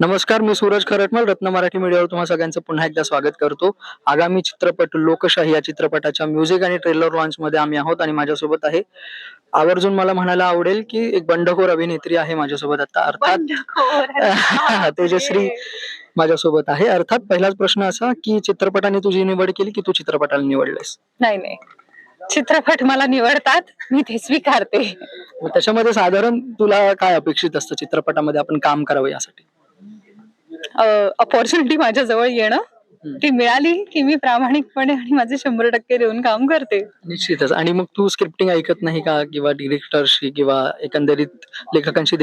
नमस्कार मी सूरज खरटमल रत्न मराठी मीडियावर तुम्हा सगळ्यांचं पुन्हा एकदा स्वागत करतो. आगामी चित्रपट लोकशाही या चित्रपटाच्या म्युझिक आणि ट्रेलर लॉन्च मध्ये आम्ही आहोत आणि माझ्यासोबत आहे आवर्जून मला म्हणायला आवडेल की एक बंडखोर अभिनेत्री आहे माझ्यासोबत आता अर्थात तेजश्री माझ्यासोबत आहे. अर्थात पहिलाच प्रश्न असा की चित्रपटाने तुझी निवड केली की तू चित्रपटाला निवडलेस नाही नाही. चित्रपट मला निवडतात मी ते स्वीकारते. त्याच्यामध्ये साधारण तुला काय अपेक्षित असतं चित्रपटामध्ये आपण काम करावं यासाठी? अपॉर्च्युनिटी माझ्या जवळ येणं. ती मिळाली की मी प्रामाणिकपणे आणि माझे शंभर टक्के देऊन काम करते. निश्चितच. आणि मग तू स्क्रिप्टिंग ऐकत नाही का? किंवा डिरेक्टरशी किंवा एकंदरीत लेखकांशी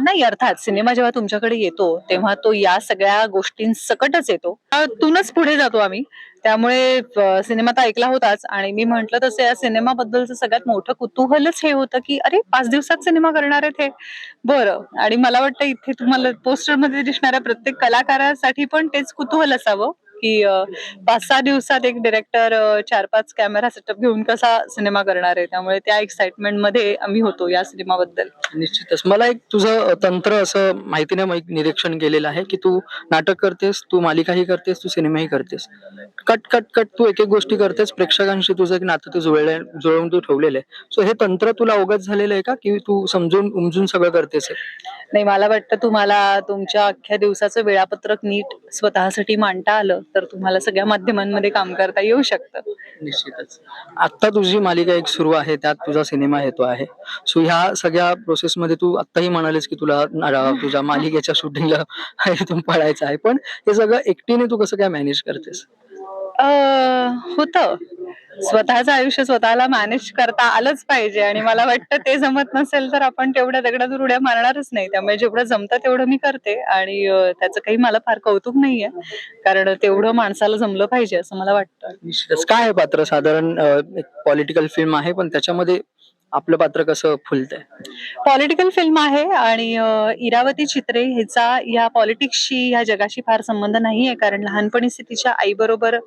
नाही अर्थात सिनेमा जेव्हा तुमच्याकडे येतो तेव्हा तो या सगळ्या गोष्टींसकटच येतो. त्यातूनच पुढे जातो आम्ही. त्यामुळे सिनेमा तर ऐकला होताच. आणि मी म्हंटल तसं या सिनेमाबद्दलचं सगळ्यात मोठं कुतूहलच हे होतं की अरे पाच दिवसात सिनेमा करणार आहेत हे. बरं. आणि मला वाटतं इथे तुम्हाला पोस्टरमध्ये दिसणाऱ्या प्रत्येक कलाकारासाठी पण तेच कुतूहल असावं. की पाच सहा दिवसात एक डिरेक्टर चार पाच कॅमेरा सेटअप घेऊन कसा सिनेमा करणार आहे? त्यामुळे त्या एक्साइटमेंटमध्ये आम्ही होतो या सिनेमाबद्दल निश्चितच. मला एक तुझं तंत्र असं माहितीने निरीक्षण केलेलं आहे की तू नाटक करतेस तू मालिकाही करतेस तू सिनेमाही करतेस. कट कट कट तू एक एक गोष्टी करतेस प्रेक्षकांशी तुझं एक नातं ते जुळले जुळवून तू ठेवलेलं आहे. सो हे तंत्र तुला अवगत झालेलं आहे का की तू समजून उमजून सगळं करतेस? नाही मला वाटतं तुम्हाला तुमच्या अख्ख्या दिवसाचं वेळापत्रक नीट स्वतःसाठी मांडता आलं. तर तुम्हाला सगळ्या माध्यमांमध्ये काम करता येऊ शकतं. निश्चितच. आता तुझी मालिका एक सुरू आहे त्यात तुझा सिनेमा येतो आहे. सो ह्या सगळ्या प्रोसेस मध्ये तू आत्ताही म्हणालीस की तुला तुझ्या मालिकेच्या शूटिंगला इथून पळायचं आहे. पण हे सगळं एकटीने तू कसं काय मॅनेज करतेस? होत. स्वतःचं आयुष्य स्वतःला मॅनेज करता आलंच पाहिजे. आणि मला वाटतं ते जमत नसेल तर आपण तेवढ्या दगडात उड्या मारणारच नाही. त्यामुळे जेवढं जमतं तेवढं मी करते. आणि त्याचं काही मला फार कौतुक नाहीये. कारण तेवढं माणसाला जमलं पाहिजे असं मला वाटतं. काय आहे पात्र? साधारण एक पॉलिटिकल फिल्म आहे पण त्याच्यामध्ये आपलं पात्र कसं फुलतंय? पॉलिटिकल फिल्म आहे आणि अ, इरावती चित्रे हिचा या पॉलिटिक्सशी या जगाशी फार संबंध नाहीये कारण लहानपणीच ती तिच्या आईबरोबर अ,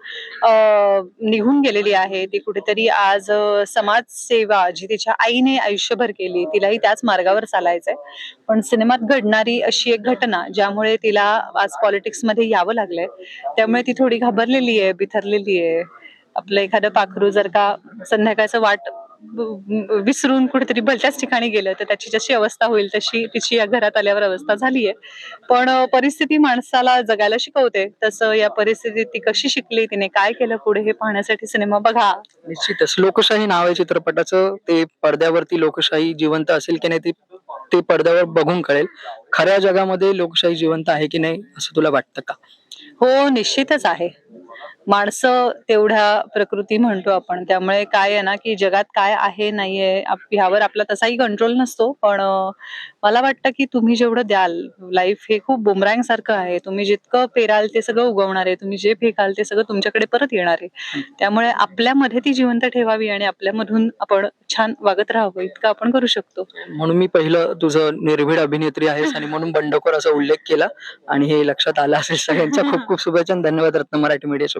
निघून गेलेली आहे. ती कुठेतरी आज अ, समाजसेवा जी तिच्या आईने आयुष्यभर केली तिलाही त्याच मार्गावर चालायचंय. पण सिनेमात घडणारी अशी एक घटना ज्यामुळे तिला आज पॉलिटिक्समध्ये यावं लागलंय त्यामुळे ती थोडी घाबरलेली आहे बिथरलेली आहे आपलं एखादं पाखरू जर का संध्याकाळचं वाट विसरून कुठेतरी भलत्याच ठिकाणी गेलं तर त्याची जशी अवस्था होईल तशी तिची या घरात आल्यावर अवस्था झालीये. पण परिस्थिती माणसाला जगायला शिकवते. तसं या परिस्थितीत ती कशी शिकली तिने काय केलं पुढे हे पाहण्यासाठी सिनेमा बघा. निश्चितच. लोकशाही नाव आहे चित्रपटाचं. ते पडद्यावरती लोकशाही जिवंत असेल की नाही ते ते पडद्यावर बघून कळेल. खऱ्या जगामध्ये लोकशाही जिवंत आहे की नाही असं तुला वाटतं का? हो निश्चितच आहे. माणसं तेवढ्या प्रकृती म्हणतो आपण. त्यामुळे काय आहे ना की जगात काय आहे नाहीये आप- ह्यावर आपला तसाही कंट्रोल नसतो. पण मला वाटतं की तुम्ही जेवढं द्याल लाईफ हे खूप बुमरँग सारखं आहे. तुम्ही जितकं पेराल ते सगळं उगवणार आहे. तुम्ही जे फेकाल ते सगळं तुमच्याकडे परत येणार आहे. त्यामुळे आपल्यामध्ये ती जिवंत ठेवावी आणि आपल्यामधून आपण छान वागत राहावं. इतकं आपण करू शकतो. म्हणून मी पहिलं तुझं निर्भीड अभिनेत्री आहेस आणि म्हणून बंडखोर असा उल्लेख केला. आणि हे लक्षात आलं असेल सगळ्यांच्या. खूप खूप शुभेच्छा आणि धन्यवाद रत्न मराठी मीडियाशी